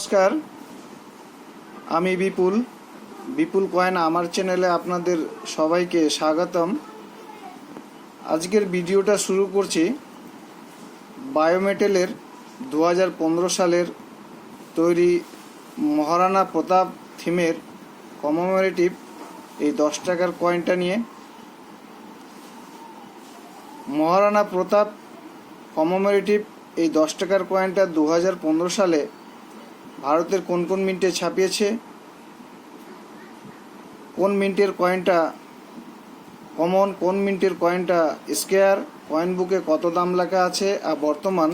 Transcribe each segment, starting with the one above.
নমস্কার, আমি বিপুল। বিপুল কয়েন আমার চ্যানেলে আপনাদের সবাইকে স্বাগতম। আজকের ভিডিওটা শুরু করছি বায়োমেটেলের দু হাজার পনেরো সালের তৈরি মহারানা প্রতাপ থিমের কমোমেরেটিভ এই দশ টাকার কয়েনটা নিয়ে। মহারানা প্রতাপ কমোমেরেটিভ এই দশ টাকার কয়েনটা দু হাজার পনেরো সালে ভারতের কোন কোন মিন্টে ছাপিয়েছে? কোন মিন্টের কয়েনটা কমন কোন মিন্টের কয়েনটা স্কেয়ার কয়েন বুকে কত দাম লেখা আছে, আর বর্তমান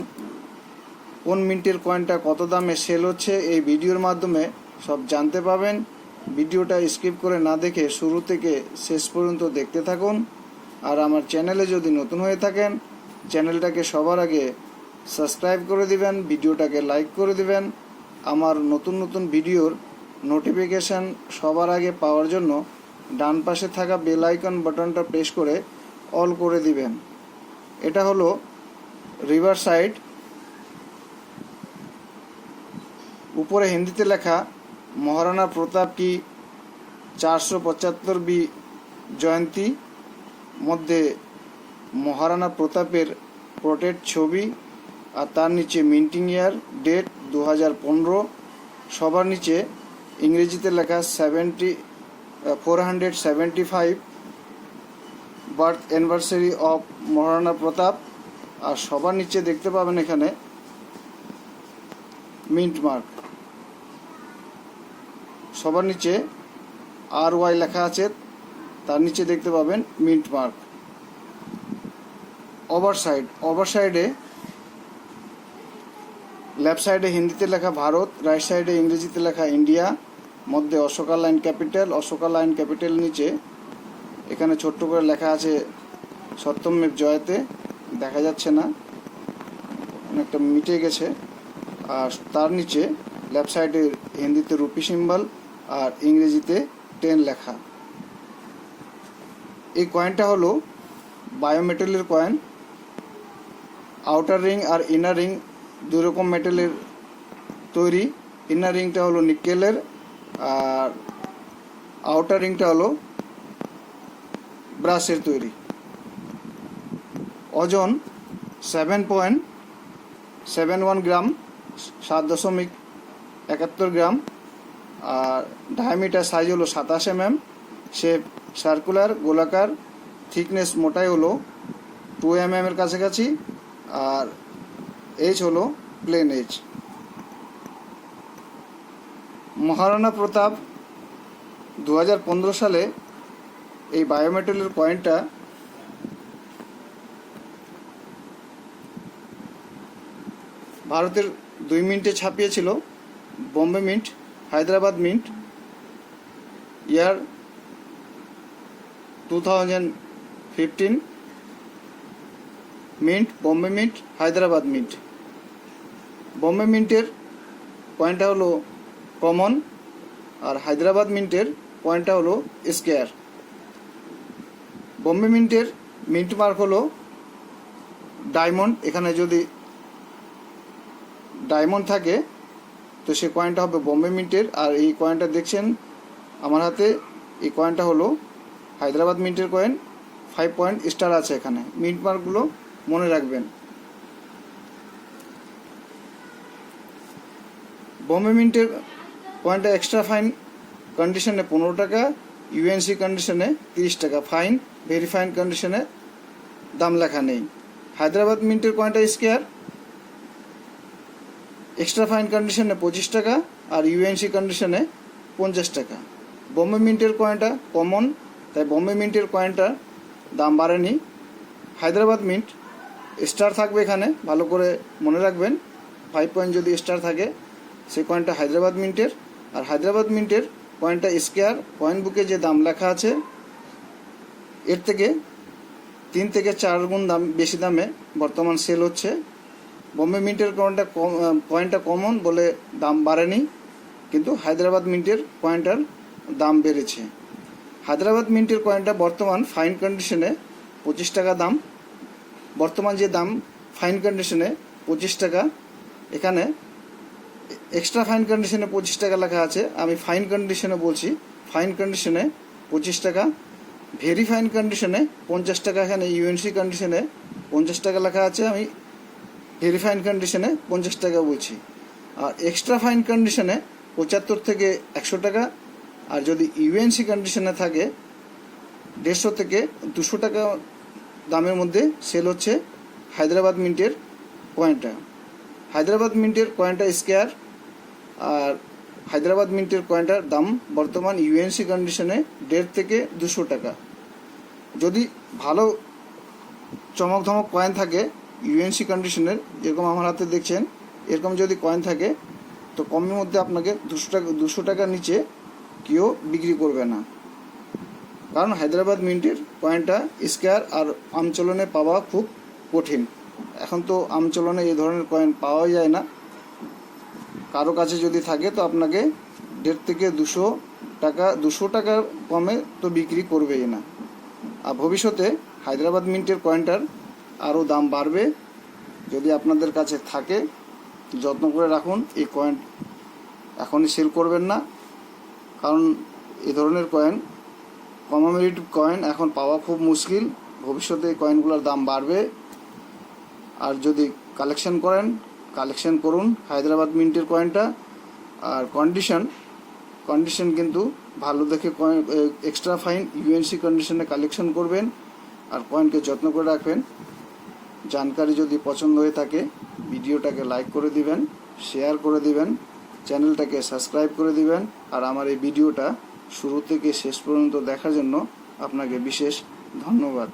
কোন মিন্টের কয়েনটা কত দামে সেল হচ্ছে, এই ভিডিওর মাধ্যমে সব জানতে পাবেন। ভিডিওটা স্কিপ করে না দেখে শুরু থেকে শেষ পর্যন্ত দেখতে থাকুন। আর আমার চ্যানেলে যদি নতুন হয়ে থাকেন, চ্যানেলটাকে সবার আগে সাবস্ক্রাইব করে দিবেন, ভিডিওটাকে লাইক করে দিবেন। আমার নতুন নতুন ভিডিওর নোটিফিকেশান সবার আগে পাওয়ার জন্য ডান পাশে থাকা বেল আইকন বাটনটা প্রেস করে অল করে দিবেন। এটা হলো রিভার সাইড উপরে হিন্দিতে লেখা, মহারানা প্রতাপ কি চারশো পঁচাত্তর বি জয়ন্তী, মধ্যে মহারানা প্রতাপের প্রোটেট ছবি আর তার নিচে মিন্টিং ইয়ার ডেট দু হাজার পনেরো। সবার নিচে ইংরেজিতে লেখা seventy four hundred seventy five. Birth anniversary of Maharana Pratap. আর সবার নিচে দেখতে পাবেন এখানে মিন্ট মার্ক। সবার নিচে আর ওয়াই লেখা আছে, তার নিচে দেখতে পাবেন mint mark. Over side over সাইডে লেফট সাইডে হিন্দিতে লেখা ভারত, রাইট সাইডে ইংরেজিতে লেখা ইন্ডিয়া, মধ্যে Ashoka lion capital, Ashoka lion capital নিচে। এখানে ছোট্ট করে লেখা আছে সত্যমেব জয়তে। দেখা যাচ্ছে না। অনেকটা মিটে গেছে। আর তার নিচে লেফট সাইডে হিন্দিতে রুপি সিম্বল আর ইংরেজিতে টেন লেখা। এই কয়েনটা হলো বায়োমেটালের কয়েন আউটার রিং আর ইনার রিং দুই রকম মেটেলের তৈরি। ইনার রিংটা হলো নিকেলের আর আউটার রিংটা হলো ব্রাশের তৈরি। ওজন seven point seven one gram সাত দশমিক একাত্তর গ্রাম আর ডায়ামিটার সাইজ হলো সাতাশ এম এম শেপ সার্কুলার গোলাকার থিকনেস মোটাই হলো টু এম এর কাছাকাছি আর এইচ হলো প্লেন এইচ মহারানা প্রতাপ দু হাজার পনেরো সালে এই বায়োমেটালের কয়েনটা ভারতের দুই মিনিটে ছাপিয়েছিল, Bombay mint, Hyderabad mint, year two thousand fifteen mint, Bombay mint, Hyderabad mint. Bombay মিন্টের পয়েন্টটা হলো কমন আর হায়দ্রাবাদ মিন্টের পয়েন্টটা হলো স্কেয়ার। বম্বে মিন্টের মিন্ট মার্ক হলো ডায়মন্ড। এখানে যদি ডায়মন্ড থাকে, তো সেই কয়েনটা হবে বম্বে মিন্টের। আর এই কয়েনটা দেখছেন আমার হাতে, এই কয়েনটা হলো হায়দ্রাবাদ মিন্টের কয়েন ফাইভ পয়েন্ট স্টার আছে এখানে। মিন্ট মার্কগুলো মনে রাখবেন। বম্বে মিন্টের কয়েনটা এক্সট্রা ফাইন কন্ডিশনে পনেরো টাকা ইউএনসি কন্ডিশনে তিরিশ টাকা। ফাইন ভেরি ফাইন কন্ডিশনে দাম লেখা নেই। হায়দ্রাবাদ মিন্টের কয়েনটা স্কেয়ার এক্সট্রা ফাইন কন্ডিশনে পঁচিশ টাকা আর ইউএনসি কন্ডিশনে পঞ্চাশ টাকা। বম্বে মিন্টের কয়েনটা কমন তাই বম্বে মিন্টের কয়েনটার দাম বাড়েনি। হায়দ্রাবাদ মিন্ট স্টার থাকবে এখানে, ভালো করে মনে রাখবেন। ফাইভ পয়েন্ট যদি স্টার থাকে, সেই কয়েনটা হায়দ্রাবাদ মিন্টের। আর হায়দ্রাবাদ মিন্টের কয়েনটা স্কেয়ার কয়েন বুকে যে দাম লেখা আছে, এর থেকে তিন থেকে চার গুণ দাম, বেশি দামে বর্তমান সেল হচ্ছে। বম্বে মিন্টের কয়েনটা কম কয়েনটা কমন বলে দাম বাড়েনি, কিন্তু হায়দ্রাবাদ মিন্টের কয়েনটার দাম বেড়েছে। হায়দ্রাবাদ মিন্টের কয়েনটা বর্তমান ফাইন কন্ডিশনে পঁচিশ টাকা দাম। বর্তমান যে দাম ফাইন কন্ডিশনে পঁচিশ টাকা। এখানে এক্সট্রা ফাইন কন্ডিশনে পঁচিশ টাকা লেখা আছে। আমি ফাইন কন্ডিশনে বলছি ফাইন কন্ডিশনে পঁচিশ টাকা। ভেরি ফাইন কন্ডিশনে পঞ্চাশ টাকা। এখানে ইউএনসি কন্ডিশনে পঞ্চাশ টাকা লেখা আছে। আমি ভেরি ফাইন কন্ডিশনে পঞ্চাশ টাকা বলছি। আর এক্সট্রা ফাইন কন্ডিশনে পঁচাত্তর থেকে একশো টাকা। আর যদি ইউএনসি কন্ডিশনে থাকে, দেড়শো থেকে দুশো টাকা দামের মধ্যে সেল হচ্ছে হায়দ্রাবাদ মিন্টের কয়েনটা হায়দ্রাবাদ মিন্টের কয়েনটা স্কেয়ার আর হায়দ্রাবাদ মিন্টের কয়েনটার দাম বর্তমান ইউএনসি কন্ডিশনে দেড় থেকে দুশো টাকা। যদি ভালো চমক ধমক কয়েন থাকে ইউএনসি কন্ডিশনের যেরকম আমার হাতে দেখছেন, এরকম যদি কয়েন থাকে, তো কমের মধ্যে আপনাকে দুশো টাকা, দুশো টাকার নিচে কেউ বিক্রি করবে না। কারণ হায়দ্রাবাদ মিন্টের কয়েনটা স্কোয়ার আর আমচলনে পাওয়া খুব কঠিন। এখন তো আমচলনে এই ধরনের কয়েন পাওয়া যায় না। কারও কাছে যদি থাকে তো আপনাকে দেড় থেকে দুশো টাকা, দুশো টাকার কমে তো বিক্রি করবেই না। আর ভবিষ্যতে হায়দ্রাবাদ মিন্টের কয়েনটার আরও দাম বাড়বে। যদি আপনাদের কাছে থাকে, যত্ন করে রাখুন, এই কয়েন এখনই সেল করবেন না। কারণ এই ধরনের কয়েন কমামেরিটিভ কয়েন এখন পাওয়া খুব মুশকিল। ভবিষ্যতে এই কয়েনগুলোর দাম বাড়বে। আর যদি কালেকশন করেন কালেকশন করুন হায়দ্রাবাদ মিন্টের কয়েনটা আর কন্ডিশন কন্ডিশন কিন্তু ভালো দেখে কয়েন এক্সট্রা ফাইন ইউএনসি কন্ডিশনে কালেকশন করবেন। আর কয়েনকে যত্ন করে রাখবেন। জানকারি যদি পছন্দ হয়ে থাকে, ভিডিওটাকে লাইক করে দিবেন শেয়ার করে দিবেন চ্যানেলটাকে সাবস্ক্রাইব করে দিবেন। আর আমার এই ভিডিওটা শুরু থেকে শেষ পর্যন্ত দেখার জন্য আপনাকে বিশেষ ধন্যবাদ।